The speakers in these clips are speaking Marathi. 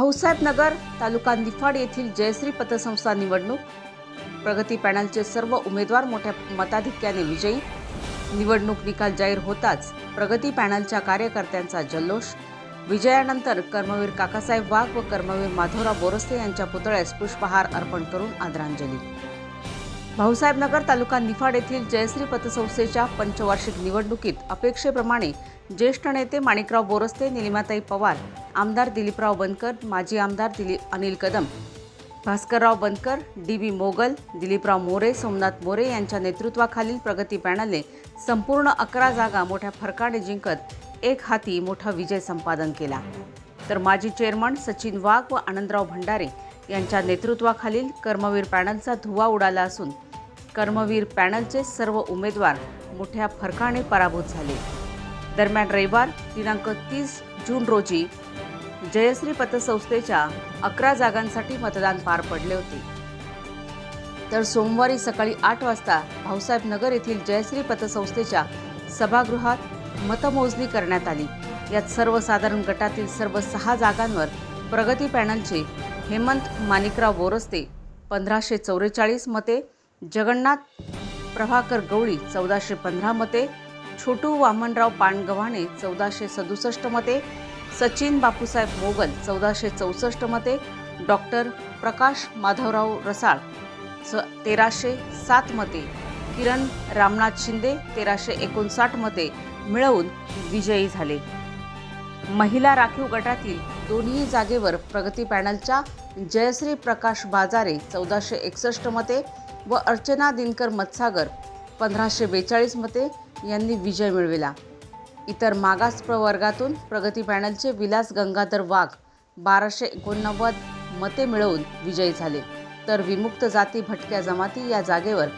भाऊसाहेब नगर तालुका निफाड येथील जयश्री पतसंस्था निवडणूक. प्रगती पॅनलचे सर्व उमेदवार मोठ्या मताधिक्याने विजयी. निवडणूक निकाल जाहीर होताच प्रगती पॅनलच्या कार्यकर्त्यांचा जल्लोष. विजयानंतर कर्मवीर काकासाहेब वाघ व कर्मवीर माधवराव बोरस्ते यांच्या पुतळ्यास पुष्पहार अर्पण करून आदरांजली. भाऊसाहेब नगर तालुका निफाड येथील जयश्री पतसंस्थेच्या पंचवार्षिक निवडणुकीत अपेक्षेप्रमाणे ज्येष्ठ नेते माणिकराव बोरस्ते निलिमाताई पवार आमदार दिलीपराव बनकर माजी आमदार दिलीप अनिल कदम भास्करराव बनकर डी बी मोगल दिलीपराव मोरे सोमनाथ मोरे यांच्या नेतृत्वाखालील प्रगती पॅनलने संपूर्ण अकरा जागा मोठ्या फरकाने जिंकत एक हाती मोठा विजय संपादन केला. तर माजी चेअरमन सचिन वाघ व आनंदराव भंडारे यांच्या नेतृत्वाखालील कर्मवीर पॅनलचा धुवा उडाला असून कर्मवीर पॅनलचे सर्व उमेदवार मोठ्या फरकाने पराभूत झाले. दरम्यान रविवार दिनांक तीस जून रोजी जयश्री पतसंस्थेच्या अकरा जागांसाठी मतदान पार पडले होते. तर सोमवारी सकाळी आठ वाजता भाऊसाहेब नगर येथील जयश्री पतसंस्थेच्या सभागृहात मतमोजणी करण्यात आली. यात सर्वसाधारण गटातील सर्व सहा जागांवर प्रगती पॅनलचे हेमंत माणिकराव बोरस्ते पंधराशे चौवेचाळीस मते जगन्नाथ प्रभाकर गवळी चौदाशे पंधरा मते छोटू वामनराव पानगव्हाणे चौदाशे सदुसष्ट मते सचिन बापूसाहेब मोगल चौदाशे चौसष्ट मते डॉक्टर प्रकाश माधवराव रसाळ स तेराशे सात मते किरण रामनाथ शिंदे तेराशे एकोणसाठ मते मिळवून विजयी झाले. महिला राखीव गटातील दोन्ही जागेवर प्रगती पॅनलच्या जयश्री प्रकाश बाजारे चौदाशे एकसष्ट मते व अर्चना दिनकर मत्सागर पंधराशे बेचाळीस मते यांनी विजय मिळविला. इतर मागास प्रवर्गातून प्रगती पॅनलचे विलास गंगाधर वाघ बाराशे एकोणनव्वद मते मिळवून विजयी झाले. तर विमुक्त जाती भटक्या जमाती या जागेवर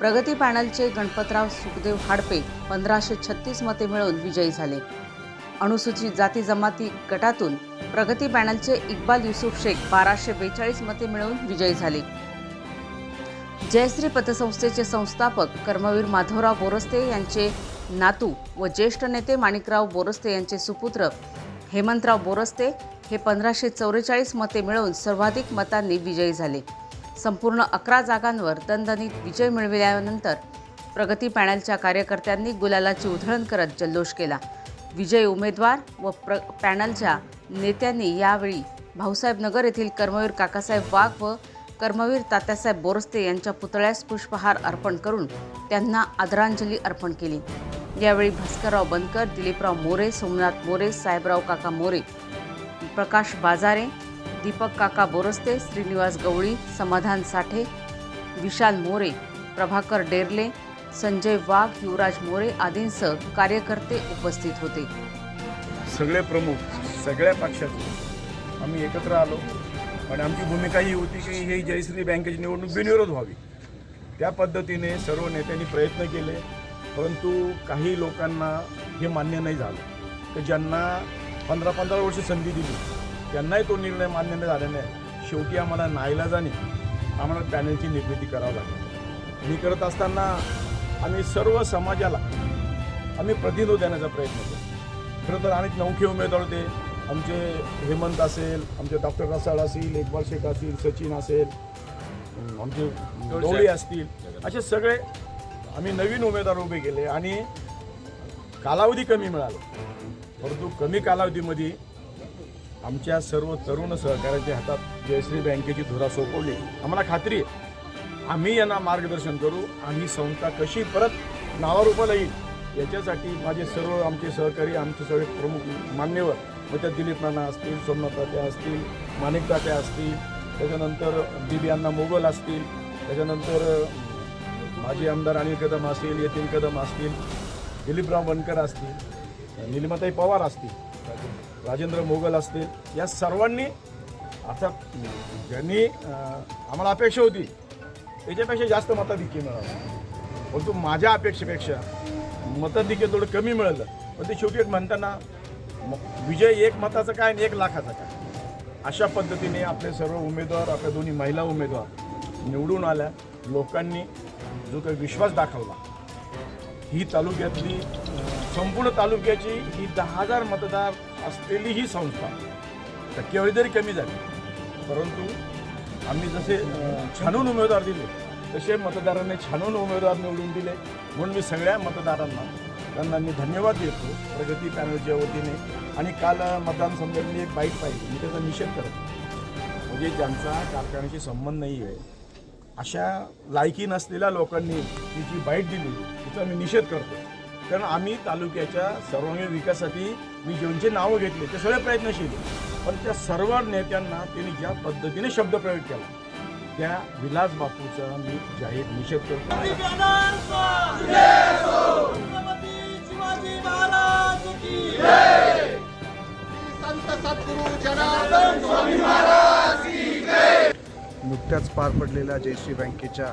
प्रगती पॅनलचे गणपतराव सुखदेव हाडपे पंधराशे छत्तीस मते मिळवून विजयी झाले. अनुसूचित जाती जमाती गटातून प्रगती पॅनलचे इक्बाल युसुफ शेख बाराशे बेचाळीस मते मिळवून विजयी झाले. जयश्री पतसंस्थेचे संस्थापक कर्मवीर माधवराव बोरस्ते यांचे नातू व ज्येष्ठ नेते माणिकराव बोरस्ते यांचे सुपुत्र हेमंतराव बोरस्ते हे पंधराशे चौवेचाळीस मते मिळवून सर्वाधिक मतांनी विजयी झाले. संपूर्ण अकरा जागांवर दणदणीत विजय मिळविल्यानंतर प्रगती पॅनलच्या कार्यकर्त्यांनी गुलालाची उधळण करत जल्लोष केला. विजयी उमेदवार व प्र पॅनलच्या नेत्यांनी यावेळी भाऊसाहेब नगर येथील कर्मवीर काकासाहेब वाघ व कर्मवीर तात्यासाहेब बोरस्ते यांच्या पुतळ्यास पुष्पहार अर्पण करून त्यांना आदरांजली अर्पण केली. यावेळी भास्करराव बनकर दिलीपराव मोरे सोमनाथ मोरे साहेबराव काका मोरे प्रकाश बाजारे दीपक काका बोरस्ते श्रीनिवास गवळी समाधान साठे विशाल मोरे प्रभाकर डेरले संजय वाघ युवराज मोरे आदींसह कार्यकर्ते उपस्थित होते. सगळे प्रमुख सगळ्या पक्षाचे. आम्ही एकत्र आलो. आणि आमची भूमिका ही होती की ही जयश्री बँकेची निवडणूक बिनविरोध व्हावी. त्या पद्धतीने सर्व नेत्यांनी प्रयत्न केले परंतु काही लोकांना हे मान्य नाही झालं. तर ज्यांना पंधरा पंधरा वर्ष संधी दिली त्यांनाही तो निर्णय मान्य नाही झाल्याने शेवटी आम्हाला नाईलाजाने आम्हाला पॅनलची निर्मिती करावी लागली. मी करत असताना आम्ही सर्व समाजाला आम्ही प्रतिनिधित्व देण्याचा प्रयत्न केला. खरं तर अनेक नौखे उमेदवार होते आमचे हेमंत असेल आमचे डॉक्टर रसाळ असतील इक्बाल शेख असतील सचिन असेल आमचे गवळी असतील असे सगळे आम्ही नवीन उमेदवार उभे केले आणि कालावधी कमी मिळाला. परंतु कमी कालावधीमध्ये आमच्या सर्व तरुण सहकार्याच्या हातात जयश्री बँकेची धुरा सोपवली. आम्हाला खात्री आहे आम्ही यांना मार्गदर्शन करू आम्ही संस्था कशी परत नावारूपाला येईल याच्यासाठी माझे सर्व आमचे सहकारी आमचे सगळे प्रमुख मान्यवर मग त्या दिलीप नाना असतील सोमनाथ तात्या असतील माणिक तात्या असतील त्याच्यानंतर दिबी अण्णा मोगल असतील त्याच्यानंतर माजी आमदार अनिल कदम असतील यतीन कदम असतील दिलीपराव बनकर असतील निलिमाताई पवार असतील राजेंद्र मोगल असतील या सर्वांनी आता ज्यांनी आम्हाला अपेक्षा होती त्याच्यापेक्षा जास्त मताधिक्य मिळालं. परंतु माझ्या अपेक्षेपेक्षा मताधिक्य थोडं कमी मिळालं. पण ते शेवटी एक म्हणताना विजय एक मताचा काय आणि एक लाखाचा काय? अशा पद्धतीने आपले सर्व उमेदवार आपल्या दोन्ही महिला उमेदवार निवडून आल्या. लोकांनी जो काही विश्वास दाखवला ही तालुक्यातली संपूर्ण तालुक्याची ही दहा हजार मतदार असलेली ही संस्था टक्केवारी जरी कमी झाली. परंतु आम्ही जसे छानून उमेदवार दिले तसे मतदारांनी छानून उमेदवार निवडून दिले. म्हणून मी सगळ्या मतदारांना त्यांना मी धन्यवाद देतो प्रगती पॅनलच्या वतीने. आणि काल मतदान मतदान मी एक बाईट पाहिजे मी त्याचा निषेध करत. म्हणजे ज्यांचा कारखान्याशी संबंध नाही आहे अशा लायकी नसलेल्या लोकांनी ती जी बाईट दिली तिचा मी निषेध करतो. कारण आम्ही तालुक्याच्या सर्वांगीण विकासासाठी मी ज्यांचे नावं घेतले ते सगळे प्रयत्नशील पण त्या सर्व नेत्यांना त्यांनी ज्या पद्धतीने शब्दप्रयोग केला त्या विलास बापूचा मी जाहीर निषेध करतो. महाराज की संत सद्गुरु जनार्दन स्वामी महाराज की जय नुकत्याच पार पडलेल्या जयश्री बँकेच्या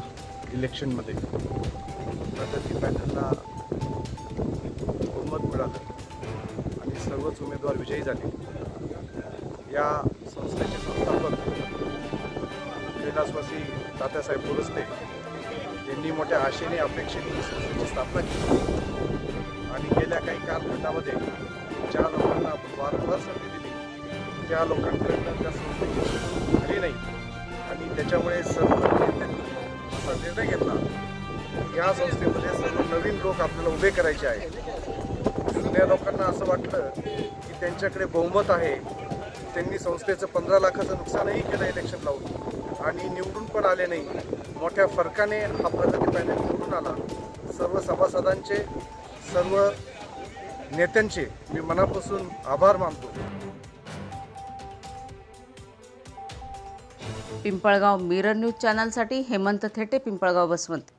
इलेक्शनमध्ये प्रगती पॅनलला बहुमत मिळालं. आणि सर्वच उमेदवार विजयी झाले. या संस्थेचे संस्थापक कैलासवासी तात्यासाहेब बोरस्ते यांनी मोठ्या आशेने अपेक्षेने संस्थेची स्थापना केली. आणि गेल्या काही कालखंडामध्ये ज्या लोकांना आपण वारंवार संधी दिली त्या लोकांकडनं त्या संस्थेची झाली नाही. आणि त्याच्यामुळे सर्व असा निर्णय घेतला. या संस्थेमध्ये सर्व नवीन लोक आपल्याला उभे करायचे आहेत. जुन्या लोकांना असं वाटलं की त्यांच्याकडे बहुमत आहे. त्यांनी संस्थेचं पंधरा लाखाचं नुकसानही केलं इलेक्शन लावून. आणि निवडून पण आले नाही. मोठ्या फरकाने हा प्रगती पॅनल निवडून आला. सर्व सभासदांचे सर्व नेत्यांचे मी मनापासून आभार मानतो. पिंपळगाव मिरर न्यूज चॅनलसाठी हेमंत थेटे पिंपळगाव बसवंत.